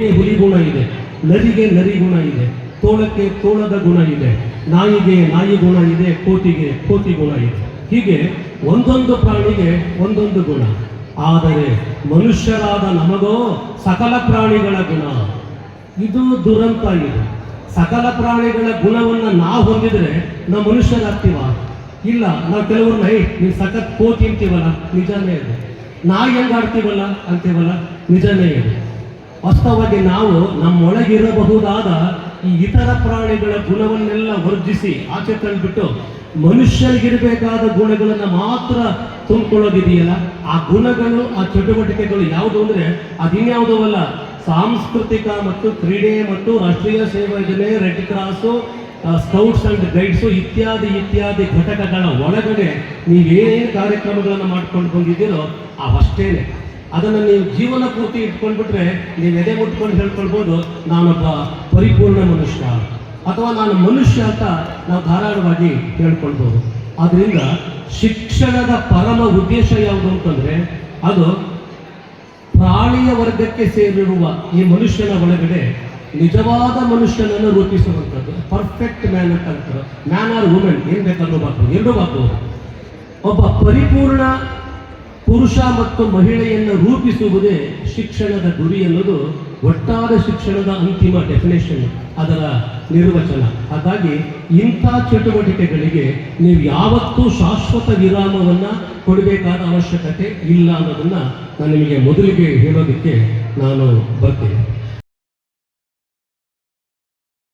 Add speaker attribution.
Speaker 1: ಹುಲಿಗೆ ಹುಲಿ ಗುಣ ಇದೆ. ನರಿಗೆ ನರಿ ಗುಣ ಇದೆ. ತೋಳಕ್ಕೆ ತೋಳದ ಗುಣ ಇದೆ. ನಾಯಿಗೆ ನಾಯಿ ಗುಣ ಇದೆ. ಕೋತಿಗೆ ಕೋತಿ ಗುಣ ಇದೆ. ಹೀಗೆ ಒಂದೊಂದು ಪ್ರಾಣಿಗೆ ಒಂದೊಂದು ಗುಣ. ಆದರೆ ಮನುಷ್ಯರಾದ ನಮಗೋ ಸಕಲ ಪ್ರಾಣಿಗಳ ಗುಣ. ಇದು ದುರಂತ ಇದು. ಸಕಲ ಪ್ರಾಣಿಗಳ ಗುಣವನ್ನು ನಾವು ಹೊಂದಿದ್ರೆ ನಾವು ಮನುಷ್ಯರಾಗ್ತೀವ ಇಲ್ಲ, ನಾವು ಕೆಲವ್ರನ್ನ, ಏಯ್ ನೀವು ಸಖತ್ ಕೋತಿ ಅಂತೀವಲ್ಲ, ನಿಜಾನೇ ಇದೆ ನಾ ಹೆಂಗ್ ಆಡ್ತೀವಲ್ಲ? ಅಂತೀವಲ್ಲ, ನಿಜಾನೇ ಇದೆ. ವಾಸ್ತವವಾಗಿ ನಾವು ನಮ್ಮೊಳಗಿರಬಹುದಾದ ಈ ಇತರ ಪ್ರಾಣಿಗಳ ಗುಣವನ್ನೆಲ್ಲ ವರ್ಜಿಸಿ ಆಚೆ ತಂದ್ಬಿಟ್ಟು ಮನುಷ್ಯರಿಗಿರಬೇಕಾದ ಗುಣಗಳನ್ನು ಮಾತ್ರ ತುಂಬಿಕೊಳ್ಳೋದಿದೆಯಲ್ಲ? ಆ ಗುಣಗಳು, ಆ ಚಟುವಟಿಕೆಗಳು ಯಾವುದು ಅಂದ್ರೆ ಅದಿನ್ಯಾವುದೂ ಅಲ್ಲ. ಸಾಂಸ್ಕೃತಿಕ ಮತ್ತು ಕ್ರೀಡೆ ಮತ್ತು ರಾಷ್ಟ್ರೀಯ ಸೇವಾ ಯೋಜನೆ, red cross scouts and guides ಇತ್ಯಾದಿ ಇತ್ಯಾದಿ ಘಟಕಗಳ ಒಳಗಡೆ ನೀವೇನೇನು ಕಾರ್ಯಕ್ರಮಗಳನ್ನು ಮಾಡ್ಕೊಂಡು ಬಂದಿದ್ದೀರೋ ಅವಷ್ಟೇನೆ ಅದನ್ನು ನೀವು ಜೀವನ ಪೂರ್ತಿ ಇಟ್ಕೊಂಡ್ಬಿಟ್ರೆ ನೀವು ಎದೆ ಮುಟ್ಕೊಂಡು ಹೇಳ್ಕೊಳ್ಬೋದು, ನಾನೊಬ್ಬ ಪರಿಪೂರ್ಣ ಮನುಷ್ಯ. ಅಥವಾ ನಾನು ಮನುಷ್ಯ ಅಂತ ನಾವು ಧಾರಾಳವಾಗಿ ಹೇಳ್ಕೊಳ್ಬೋದು. ಆದ್ದರಿಂದ ಶಿಕ್ಷಣದ ಪರಮ ಉದ್ದೇಶ ಯಾವುದು ಅಂತಂದ್ರೆ, ಅದು ಪ್ರಾಣಿಯ ವರ್ಗಕ್ಕೆ ಸೇರಿರುವ ಈ ಮನುಷ್ಯನ ಒಳಗಡೆ ನಿಜವಾದ ಮನುಷ್ಯನನ್ನು ರೂಪಿಸುವಂಥದ್ದು. ಪರ್ಫೆಕ್ಟ್ ಮ್ಯಾನ್ ಅಂತ ಮ್ಯಾನ್ ಆರ್ ವುಮೆನ್ ಏನ್ ಬೇಕಾದ್ರೂ ಬಾಕು ಎರಡೂ ಬಾಕು ಒಬ್ಬ ಪರಿಪೂರ್ಣ ಪುರುಷ ಮತ್ತು ಮಹಿಳೆಯನ್ನು ರೂಪಿಸುವುದೇ ಶಿಕ್ಷಣದ ಗುರಿ ಅನ್ನೋದು ಒಟ್ಟಾರೆ ಶಿಕ್ಷಣದ ಅಂತಿಮ ಡೆಫಿನೇಷನ್ ಅದರ ನಿರ್ವಚನ. ಹಾಗಾಗಿ ಇಂಥ ಚಟುವಟಿಕೆಗಳಿಗೆ ನೀವು ಯಾವತ್ತೂ ಶಾಶ್ವತ ವಿರಾಮವನ್ನು ಕೊಡಬೇಕಾದ ಅವಶ್ಯಕತೆ ಇಲ್ಲ ಅನ್ನೋದನ್ನು ನಾನು ನಿಮಗೆ ಮೊದಲಿಗೆ ಹೇಳೋದಕ್ಕೆ ನಾನು ಬರ್ತೀನಿ